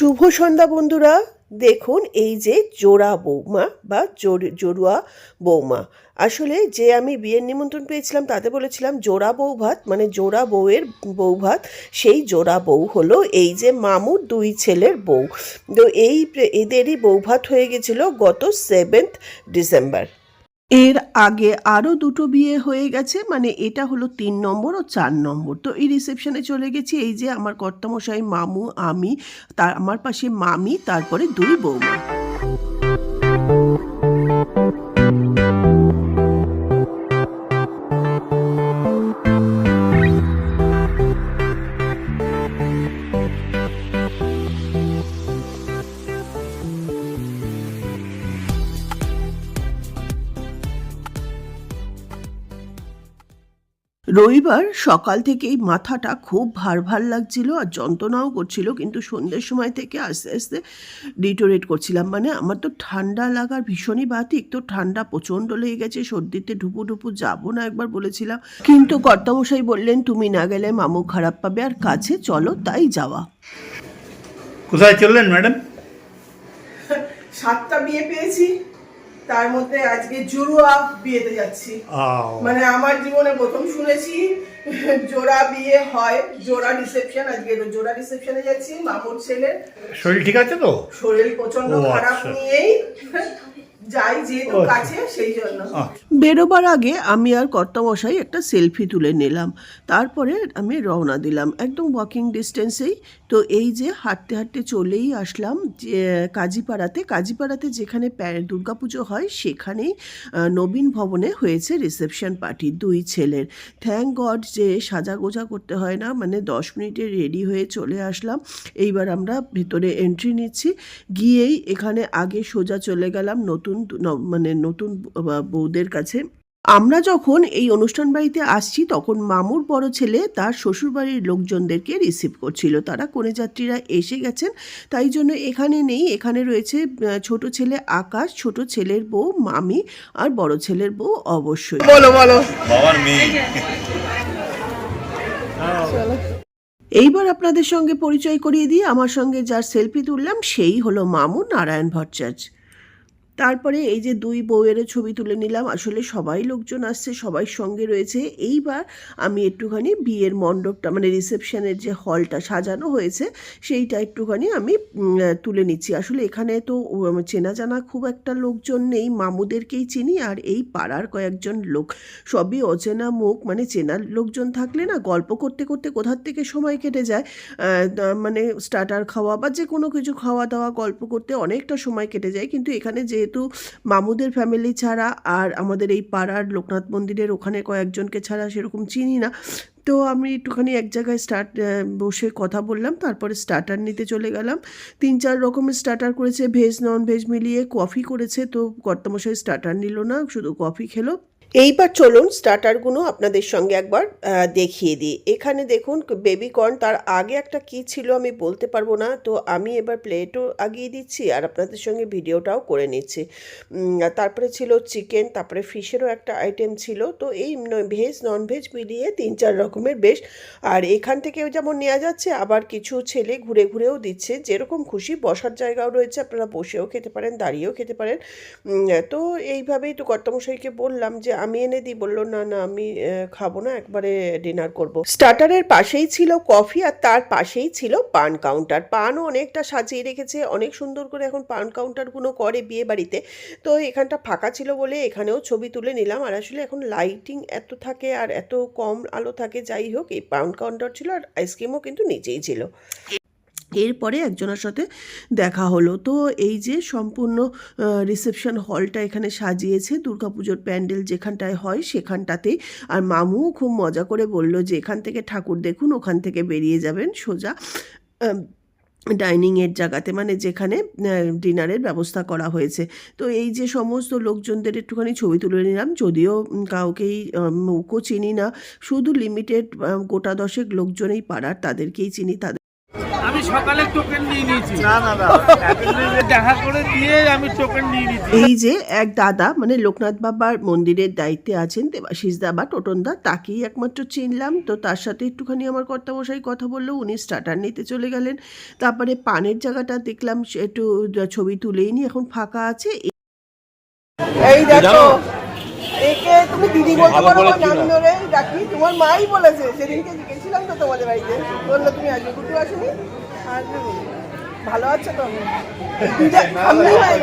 শুভ সন্ধ্যা বন্ধুরা। দেখুন এই যে জোড়া বৌমা বা জড়ুয়া বৌমা। আসলে যে আমি বিয়ের নিমন্ত্রণ পেয়েছিলাম তাতে বলেছিলাম জোড়া বউ ভাত মানে জোড়া বউয়ের বউ ভাত সেই জোড়া বউ হলো এই যে মামুর দুই ছেলের বউ। তো এই এদেরই বউ ভাত হয়ে গেছিল গত সেভেন্থ ডিসেম্বর এর আগে আরও দুটো বিয়ে হয়ে গেছে মানে এটা হলো তিন নম্বর ও চার নম্বর। তো এই রিসেপশনে চলে গেছি, এই যে আমার কর্তামশাই, মামু, আমি, তার, আমার পাশে মামি, তারপরে দুই বৌমা। রবিবার সকাল থেকেই মাথাটা খুব ভার ভার লাগছিল আর যন্ত্রণাও করছিল কিন্তু সন্ধ্যের সময় থেকে আস্তে আস্তে ডিটোরেট করছিলাম। মানে আমার তো ঠান্ডা লাগার ভীষণই বাতিক তো ঠান্ডা প্রচণ্ড লেগে গেছে সর্দিতে ঢুপু ঢুপু যাব না একবার বলেছিলাম। কিন্তু কর্তামশাই বললেন তুমি না গেলে মামু খারাপ পাবে আর কাছে চলো তাই যাওয়া। কোথায় চললেন ম্যাডাম? সাতটা বিয়ে পেয়েছি। তার মধ্যে আজকে জুড়ুয়া বিয়েতে যাচ্ছি। মানে আমার জীবনে প্রথম শুনেছি জোড়া বিয়ে হয় জোড়া রিসেপশন আজকে জোড়া রিসেপশনে যাচ্ছি মামুর ছেলের শরীর ঠিক আছে তো? শরীর প্রচণ্ড খারাপ আচ্ছা। নিয়েই যাই যেহেতু আচ্ছা। কাছে সেই জন্য। আচ্ছা। বেরোবার আগে আমি আর কর্তামশাই একটা সেলফি তুলে নিলাম। তারপরে আমি রওনা দিলাম। একদম ওয়াকিং ডিস্টেন্সেই তো এই যে হাঁটতে হাঁটতে চলেই আসলাম যে, কাজীপাড়াতে। কাজীপাড়াতে যেখানে প্যা- দুর্গাপুজো হয়, সেখানেই নবীন ভবনে হয়েছে রিসেপশন পার্টি দুই ছেলের। থ্যাংক গড যে সাজাগোজা করতে হয় না মানে দশ মিনিটে রেডি হয়ে চলে আসলাম। এইবার আমরা ভেতরে এন্ট্রি নিচ্ছি। গিয়েই এখানে আগে সোজা চলে গেলাম নতুন মানে নতুন বউদের কাছে। আমরা যখন এই অনুষ্ঠান বাড়িতে আসছি তখন মামুর বড় ছেলে তার শ্বশুরবাড়ির লোকজনদেরকে রিসিভ করছিল। তারা কনে যাত্রীরা এসে গেছেন। তাই জন্য এখানে নেই। এখানে রয়েছে ছোট ছেলে আকাশ ছোট ছেলের বউ মামি আর বড় ছেলের বউ অবশ্যই। বলো বলো। বাবার মেয়ে। এইবার আপনাদের সঙ্গে পরিচয় করিয়ে দিয়ে আমার সঙ্গে যার সেলফি তুললাম সেই হলো মামু নারায়ণ ভট্টাচার্য। তারপরে এই যে দুই বউয়েরও ছবি তুলে নিলাম, আসলে সবাই লোকজন আসছে, সবাই সঙ্গে রয়েছে। এইবার আমি একটুখানি বিয়ের মণ্ডপটা মানে রিসেপশনের যে হলটা সাজানো হয়েছে, সেইটা একটুখানি আমি তুলে নিচ্ছি। আসলে এখানে তো চেনা জানা খুব একটা লোকজন নেই, মামুদেরকেই চিনি আর এই পাড়ার কয়েকজন লোক। সবই অচেনা মুখ মানে চেনা লোকজন থাকলে না গল্প করতে করতে কোথার থেকে সময় কেটে যায়? মানে স্টার্টার খাওয়া বা যে কোনো কিছু খাওয়া দাওয়া গল্প করতে অনেকটা সময় কেটে যায়। কিন্তু এখানে যেহেতু মামুদের ফ্যামিলি ছাড়া আর আমাদের এই পাড়ার লোকনাথ মন্দিরের ওখানে কয়েকজনকে ছাড়া সেরকম চিনি না। তো আমি একটুখানি এক জায়গায় স্টার্ট বসে কথা বললাম, তারপরে স্টার্টার নিতে চলে গেলাম। তিন চার রকমের স্টার্টার করেছে ভেজ নন ভেজ মিলিয়ে কফি করেছে, তো কর্তামশাই স্টার্টার নিল না, শুধু কফি খেলো। এইবার চলুন স্টার্টারগুলো আপনাদের সঙ্গে একবার দেখিয়ে দিই। এখানে দেখুন বেবি কর্ন তার আগে একটা কি ছিল আমি বলতে পারব না, তো আমি এবার প্লেটও আগিয়ে দিচ্ছি আর আপনাদের সঙ্গে ভিডিওটাও করে নিচ্ছি। তারপরে ছিল চিকেন, তারপরে ফিশেরও একটা আইটেম ছিল, তো এই ভেজ নন ভেজ মিলিয়ে তিন, চার রকমের বেশ। আর এখান থেকেও যেমন নেওয়া যাচ্ছে, আবার কিছু ছেলে ঘুরে ঘুরেও দিচ্ছে। যেরকম খুশি, বসার জায়গাও রয়েছে, আপনারা বসেও খেতে পারেন, দাঁড়িয়েও খেতে পারেন। তো এইভাবেই তো কর্তামশাইকে বললাম যে আমি এনে দিই, বলল, না না, আমি খাব না, একবারে ডিনার করব। স্টার্টারের পাশেই ছিল কফি আর তার পাশেই ছিল পান কাউন্টার পানও অনেকটা সাজিয়ে রেখেছে, অনেক সুন্দর করে এখন পান কাউন্টারগুলো করে বিয়ে বাড়িতে। তো এখানটা ফাঁকা ছিল বলে এখানেও ছবি তুলে নিলাম। আর আসলে এখন লাইটিং এত থাকে আর এত কম আলো থাকে, যাই হোক, এই পান কাউন্টার ছিল আর আইসক্রিমও কিন্তু নিচেই ছিল। এরপরে একজনের সাথে দেখা হলো। তো এই যে সম্পূর্ণ রিসেপশন হলটা এখানে সাজিয়েছে দুর্গাপুজোর প্যান্ডেল যেখানটায় হয় সেখানটাতেই। আর মামুও খুব মজা করে বলল যে, এখান থেকে ঠাকুর দেখুন, ওখান থেকে বেরিয়ে যাবেন সোজা ডাইনিংয়ের জায়গাতে। মানে যেখানে ডিনারের ব্যবস্থা করা হয়েছে। তো এই যে সমস্ত লোকজনদের একটুখানি ছবি তুলে নিলাম। যদিও কাউকেই মুখও চিনি না। শুধু লিমিটেড গোটা দশেক লোকজনেই পাড়ার, তাদেরকেই চিনি, তাদের আমি সকালে টোকেন নিয়ে নিয়েছি। না না না। দেখা করে দিয়ে আমি টোকেন নিয়ে নিয়েছি। এই যে এক দাদা মানে লোকনাথ বাবার মন্দিরের দায়িত্বে আছেন দেবাশিস দা বা টোটনদা তাকেই একমাত্র চিনলাম। তো তার সাথে একটুখানি আমার কর্তামশাই কথা বলল উনি স্টার্টার নিতে চলে গেলেন। তারপরে পানের জায়গাটা দেখলাম সে একটু ছবি তুলেই নি এখন ফাঁকা আছে। এই দেখো একে তুমি দিদি বলতে পারো নাম ধরে ডাকি তোমার মাই বলেছে সেদিনকে গেছিলাম তো তোমাদের বাড়িতে। বলল তুমি আজকে কুটু আসেনি? আসবে ভালো আছো তো? হয়ে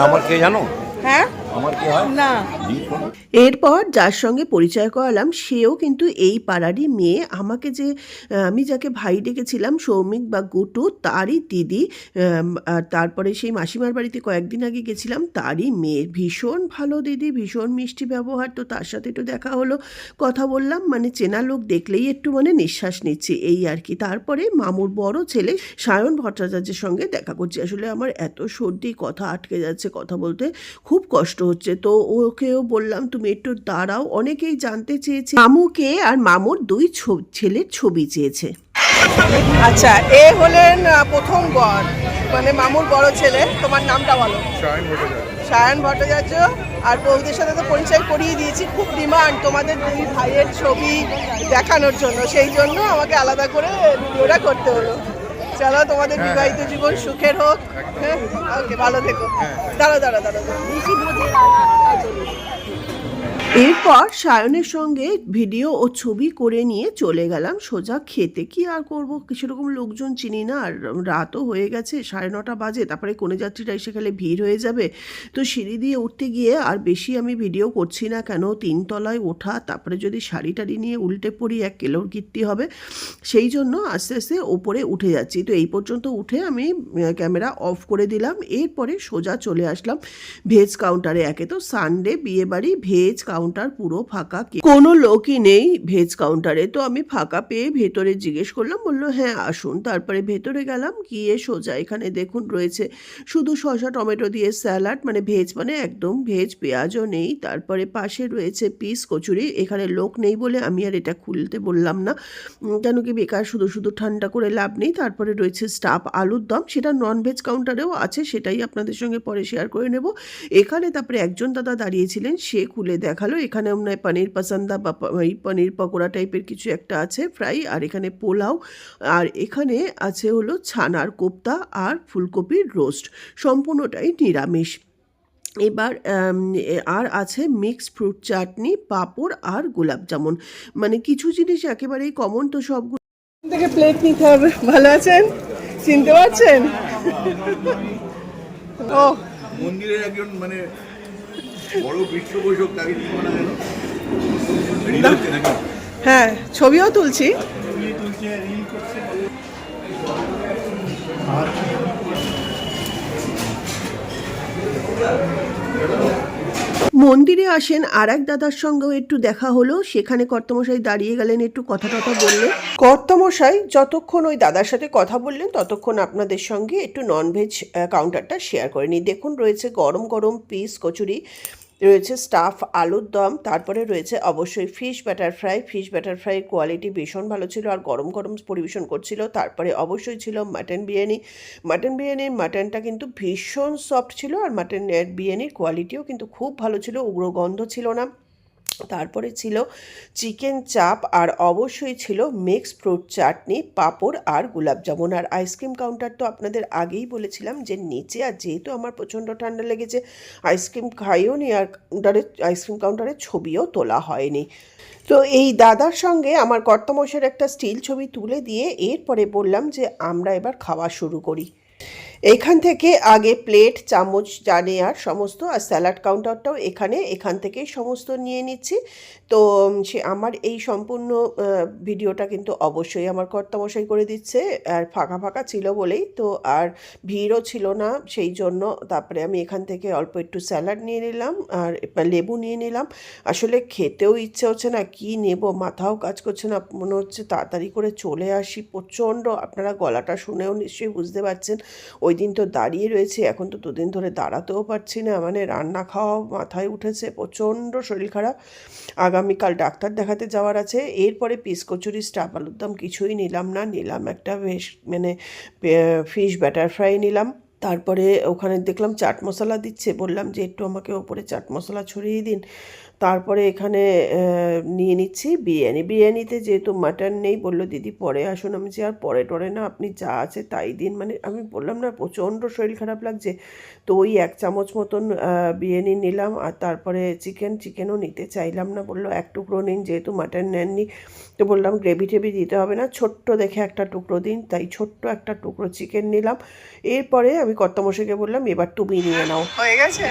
আমার কে জানো হ্যাঁ আমার কে হয়? না এরপর যার সঙ্গে পরিচয় করালাম সেও কিন্তু এই পাড়ারই মেয়ে। আমাকে যে আমি যাকে ভাই ডেকেছিলাম সৌমিক বা গুটু তারই দিদি আর তারপরে সেই মাসিমার বাড়িতে কয়েকদিন আগে গেছিলাম তারই মেয়ে। ভীষণ ভালো দিদি ভীষণ মিষ্টি ব্যবহার। তো তার সাথে একটু দেখা হলো কথা বললাম মানে চেনা লোক দেখলেই একটু মানে নিঃশ্বাস নিচ্ছি এই আর কি। তারপরে মামুর বড় ছেলে সায়ন ভট্টাচার্যের সঙ্গে দেখা করছি। আসলে আমার এত সর্দি কথা আটকে যাচ্ছে কথা বলতে খুব কষ্ট হচ্ছে। তো ওকেও বললাম তুমি একটু দাঁড়াও। অনেকেই জানতে চেয়েছে মামুকে আর মামুর দুই ছ- ছেলের ছবি চেয়েছে। আচ্ছা এ হলেন প্রথম বর মানে মামুর বড় ছেলে। তোমার নামটা বলো। সায়ন ভট্টাচার্য। আর বৌদির সাথে তো পরিচয় করিয়ে দিয়েছি। খুব ডিমান্ড তোমাদের দুই ভাইয়ের ছবি দেখানোর জন্য। সেই জন্য আমাকে আলাদা করে ভিডিওটা করতে হলো। চলো তোমাদের বিবাহিত জীবন সুখের হোক হ্যাঁ? ওকে ভালো থেকো। দাঁড়া দাঁড়া দাঁড়ো এরপর সায়নের সঙ্গে ভিডিও ও ছবি করে নিয়ে চলে গেলাম সোজা খেতে। কি আর করব? কিছু রকম লোকজন চিনি না আর রাতও হয়ে গেছে, সাড়ে নটা বাজে, তারপরে কোনে যাত্রীরা এসে গেলে ভিড় হয়ে যাবে। তো সিঁড়ি দিয়ে উঠতে গিয়ে আর বেশি আমি ভিডিও করছি না কেন? তিনতলায় ওঠা, তারপরে যদি শাড়ি টাড়ি নিয়ে উল্টে পড়ি, এক কেলোর কীর্তি হবে। সেই জন্য আস্তে আস্তে ওপরে উঠে যাচ্ছি। তো এই পর্যন্ত উঠে আমি ক্যামেরা অফ করে দিলাম। এরপরে সোজা চলে আসলাম ভেজ কাউন্টারে একে। তো সানডে বিয়েবাড়ি ভেজ কাউন্টার পুরো ফাঁকা কোনো লোকই নেই ভেজ কাউন্টারে তো আমি ফাঁকা পেয়ে ভেতরে জিজ্ঞেস করলাম, বলল হ্যাঁ আসুন। তারপরে ভেতরে গেলাম, গিয়ে সোজা এখানে দেখুন রয়েছে শুধু শসা, টমেটো দিয়ে স্যালাড মানে ভেজ মানে একদম ভেজ পেঁয়াজও নেই। তারপরে পাশে রয়েছে পিস কচুরি, এখানে লোক নেই বলে আমি আর এটা খুলতে বললাম না। কেন কি বেকার, শুধু শুধু ঠান্ডা করে লাভ নেই। তারপরে রয়েছে স্টাফ আলুর দম, সেটা নন ভেজ কাউন্টারেও আছে, সেটাই আপনাদের সঙ্গে পরে শেয়ার করে নেব। এখানে তারপরে একজন দাদা দাঁড়িয়েছিলেন সে খুলে দেখাল এখানে মনে হয় পনির পাসান্দা বা এই পনির পকোড়া টাইপের কিছু একটা আছে ফ্রাই আর এখানে পোলাও আর এখানে আছে হলো ছানার কোপ্তা আর ফুলকপির রোস্ট। সম্পূর্ণটাই নিরামিষ। এবার আর আছে মিক্স ফ্রুট চাটনি পাঁপড় আর গোলাপ জামুন। মানে কিছু জিনিস একেবারেই কমন তো সবগুলো। থেকে প্লেট নিতে হবে। ভালো আছেন? চিনতে পারছেন? ও মন্দিরের একজন মানে বড় পৃষ্ঠপোষক তাকে কি বলা গেল রিল হচ্ছে নাকি? হ্যাঁ ছবিও তুলছি। মন্দিরে আসেন আর এক দাদার সঙ্গেও একটু দেখা হলো সেখানে কর্তমশাই দাঁড়িয়ে গেলেন একটু কথা টথা বললেন কর্তমশাই যতক্ষণ ওই দাদার সাথে কথা বললেন ততক্ষণ আপনাদের সঙ্গে একটু ননভেজ কাউন্টারটা শেয়ার করে নিই। দেখুন রয়েছে গরম গরম পিস কচুরি। রয়েছে স্টাফ আলুর দম, তারপরে রয়েছে অবশ্যই fish batter fry fish batter fry quality ভীষণ ভালো ছিল আর গরম গরম পরিবেশন করছিল। তারপরে অবশ্যই ছিল মাটন বিরিয়ানি। মাটন বিরিয়ানির মাটনটা কিন্তু ভীষণ সফট ছিল আর মাটন বিরিয়ানির কোয়ালিটিও কিন্তু খুব ভালো ছিল, উগ্র গন্ধ ছিল না। তারপরে ছিল চিকেন চাপ আর অবশ্যই ছিল মিক্স ফ্রুট চাটনি, পাঁপড় আর জামুন। আর আইসক্রিম কাউন্টার তো আপনাদের আগেই বলেছিলাম যে নিচে আর যেহেতু আমার প্রচণ্ড ঠান্ডা লেগেছে আইসক্রিম খাইও নি আর কাউন্টারে আইসক্রিম কাউন্টারের ছবিও তোলা হয়নি। তো এই দাদার সঙ্গে আমার কর্তমশের একটা স্টিল ছবি তুলে দিয়ে এরপরে বললাম যে আমরা এবার খাওয়া শুরু করি। এখান থেকে আগে প্লেট, চামচ জানে আর সমস্ত আর স্যালাড কাউন্টারটাও এখানে, এখান থেকেই সমস্ত নিয়ে নিচ্ছি। তো সে আমার এই সম্পূর্ণ ভিডিওটা কিন্তু অবশ্যই আমার কর্তামশাই করে দিচ্ছে। আর ফাঁকা ফাঁকা ছিল বলেই তো আর ভিড়ও ছিল না, সেই জন্য তারপরে আমি এখান থেকে অল্প একটু স্যালাড নিয়ে নিলাম আর লেবু নিয়ে নিলাম। আসলে খেতেও ইচ্ছে হচ্ছে না, কি নেব? মাথাও কাজ করছে না, মনে হচ্ছে তাড়াতাড়ি করে চলে আসি। প্রচণ্ড, আপনারা গলাটা শুনেও নিশ্চয়ই বুঝতে পারছেন। ওই দিন তো দাঁড়িয়ে রয়েছে, এখন তো দুদিন ধরে দাঁড়াতেও পারছি না মানে রান্না খাওয়া মাথায় উঠেছে, প্রচণ্ড শরীর খারাপ। আগামীকাল ডাক্তার দেখাতে যাওয়ার আছে, এরপরে পিস কচুরি স্টাফ আলুর দম কিছুই নিলাম না, নিলাম একটা বেশ মানে ফিশ ব্যাটার ফ্রাই নিলাম, তারপরে ওখানে দেখলাম চাট মশলা দিচ্ছে, বললাম যে একটু আমাকে ওপরে চাট মশলা ছড়িয়ে দিন। তারপরে এখানে নিয়ে নিচ্ছি বিরিয়ানি। বিরিয়ানিতে যেহেতু মাটন নেই, বলল, দিদি, পরে আসুন, আমি যে আর পরে টরে না, আপনি যা আছে তাই দিন। মানে আমি বললাম, না, প্রচণ্ড শরীর খারাপ লাগছে। তো ওই এক চামচ মতন বিরিয়ানি নিলাম, আর তারপরে চিকেন চিকেনও নিতে চাইলাম না, বলল, এক টুকরো নিন, যেহেতু মাটন নেননি। তো বললাম, গ্রেভি টেভি দিতে হবে না, ছোট্ট দেখে একটা টুকরো দিন। তাই ছোট্ট একটা টুকরো চিকেন নিলাম। এরপরে আমি কর্তামশাইকে বললাম, এবার তুমি নিয়ে নাও। হয়ে গেছে?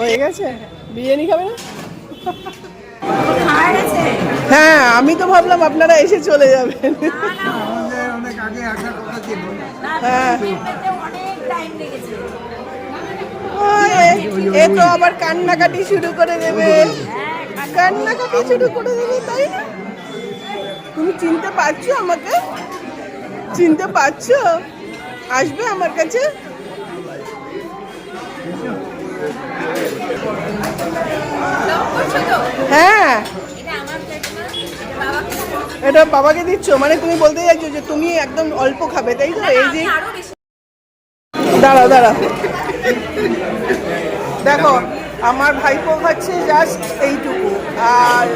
হয়ে গেছে? বিরিয়ানি খাবে না? হ্যাঁ আমি তো ভাবলাম আপনারা এসে চলে যাবেন। হ্যাঁ। এ- তো আবার কান্নাকাটি শুরু করে দেবে। কান্নাকাটি শুরু করে দেবে, তাই তুমি চিনতে পারছ আমাকে? চিনতে পারছ? আসবে আমার কাছে? হ্যাঁ। এটা বাবাকে দিচ্ছ? মানে তুমি বলতে চাইছো যে তুমি একদম অল্প খাবে, তাই তো? এই যে দাঁড়াও দাঁড়াও দেখো, আমার ভাইপো খাচ্ছে জাস্ট এইটুকু। আর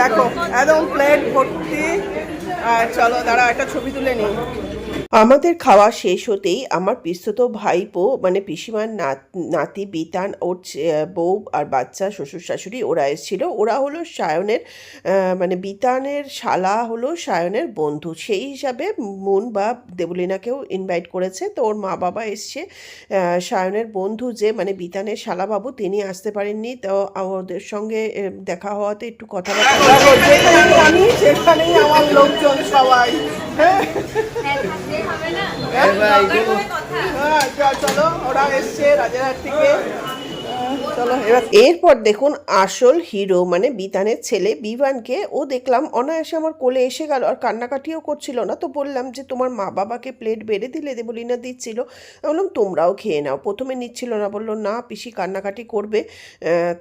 দেখো, একদম প্লেট ভর্তি। আর চলো দাঁড়াও একটা ছবি তুলে নিই। আমাদের খাওয়া শেষ হতেই আমার পিস্তত ভাইপো মানে পিসিমার নাত- নাতি বিতান ওর ছে- বউ আর বাচ্চা শ্বশুর শাশুড়ি ওরা এসেছিল। ওরা হলো সায়নের মানে বিতানের শালা হলো সায়নের বন্ধু। সেই হিসাবে মুন বা দেবলিনাকেও ইনভাইট করেছে। তো ওর মা বাবা এসছে সায়নের বন্ধু যে মানে বিতানের শালাবাবু তিনি আসতে পারেননি। তো ওদের সঙ্গে দেখা হওয়াতে একটু কথাবার্তা দেখো আমি সেখানেই আমার লোকজন সবাই হ্যাঁ। হ্যাঁ, হ্যাঁ, চলো ওরা এসছে রাজারহাট থেকে। এরপর দেখুন আসল হিরো মানে বিতানের ছেলে বিভানকে, ও দেখলাম অনায়াসে আমার কোলে এসে গেল, আর কান্নাকাটিও করছিল না। তো বললাম যে, তোমার মা বাবাকে প্লেট বেড়ে দিলে দেবলিনা দিচ্ছিল। বললাম, তোমরাও খেয়ে নাও। প্রথমে নিচ্ছিল না, বলল, না, পিসি কান্নাকাটি করবে।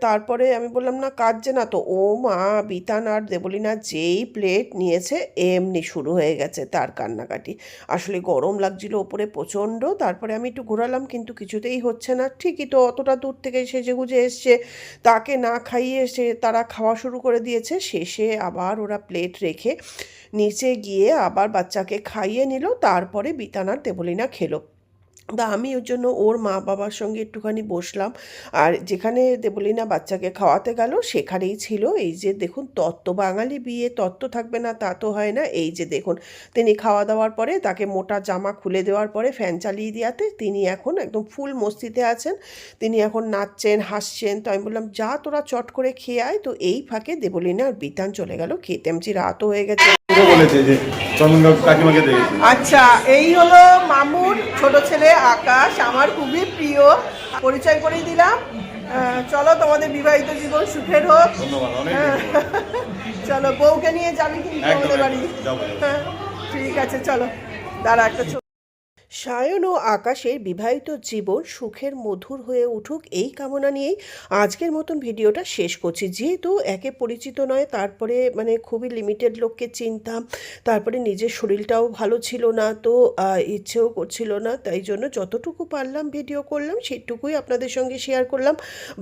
তারপরে আমি বললাম, না, কাঁদছে না। তো, ও মা, বিতান আর দেবলিনা যেই প্লেট নিয়েছে, এমনি শুরু হয়ে গেছে তার কান্নাকাটি। আসলে গরম লাগছিল ওপরে প্রচণ্ড। তারপরে আমি একটু ঘোরালাম, কিন্তু কিছুতেই হচ্ছে না। ঠিকই তো, অতটা দূর থেকে সেজে গুজে এসছে, তাকে না খাইয়ে এসে তারা খাওয়া শুরু করে দিয়েছে। শেষে আবার ওরা প্লেট রেখে নিচে গিয়ে আবার বাচ্চাকে খাইয়ে নিল, তারপরে বিতানার দেবলিনা খেলো। তা আমি ওর জন্য ওর মা বাবার সঙ্গে একটুখানি বসলাম। আর যেখানে দেবলিনা বাচ্চাকে খাওয়াতে গেল, সেখানেই ছিল এই যে দেখুন, তত্ত্ব বাঙালি বিয়ে, তত্ত্ব থাকবে না, তা তো হয় না। এই যে দেখুন, তিনি খাওয়া দাওয়ার পরে, তাকে মোটা জামা খুলে দেওয়ার পরে, ফ্যান চালিয়ে দেওয়াতে তিনি এখন একদম ফুল মস্তিতে আছেন। তিনি এখন নাচছেন, হাসছেন। তো আমি বললাম, যা তোরা চট করে খেয়ে আয়। তো এই ফাঁকে দেবলিনা আর বিতান চলে গেল। খেতে আমি রাতও হয়ে গেছে। বলেছে যে চন্দন কাকিমাকে দেখেছি। আচ্ছা এই হলো মামুর ছোট ছেলে আকাশ আমার খুবই প্রিয়। পরিচয় করে দিলাম। চলো তোমাদের বিবাহিত জীবন সুখের হোক। চলো বউকে নিয়ে যাবি কিন্তু আমাদের বাড়ি। হ্যাঁ ঠিক আছে চলো দাঁড়া একটা সায়ন ও আকাশের বিবাহিত জীবন সুখের মধুর হয়ে উঠুক এই কামনা নিয়েই আজকের মতন ভিডিওটা শেষ করছি। যেহেতু একে পরিচিত নয়, তারপরে মানে খুবই লিমিটেড লোককে চিনতাম, তারপরে নিজের শরীরটাও ভালো ছিল না, তো ইচ্ছেও করছিল না, তাই জন্য যতটুকু পারলাম ভিডিও করলাম, সেটুকুই আপনাদের সঙ্গে শেয়ার করলাম।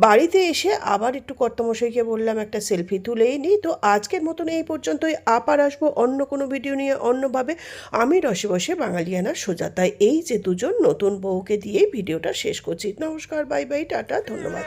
বাড়িতে এসে আবার একটু কর্তমশাইকে বললাম, একটা সেলফি তুলেই নিই তো আজকের মতন এই পর্যন্তই। আবার আসব অন্য কোনো ভিডিও নিয়ে অন্যভাবে। আমি রসে বসে বাঙালিয়ানা সোজা। তাই এই যে দুজন নতুন বউকে দিয়ে ভিডিওটা শেষ করছি। নমস্কার বাই বাই টাটা ধন্যবাদ।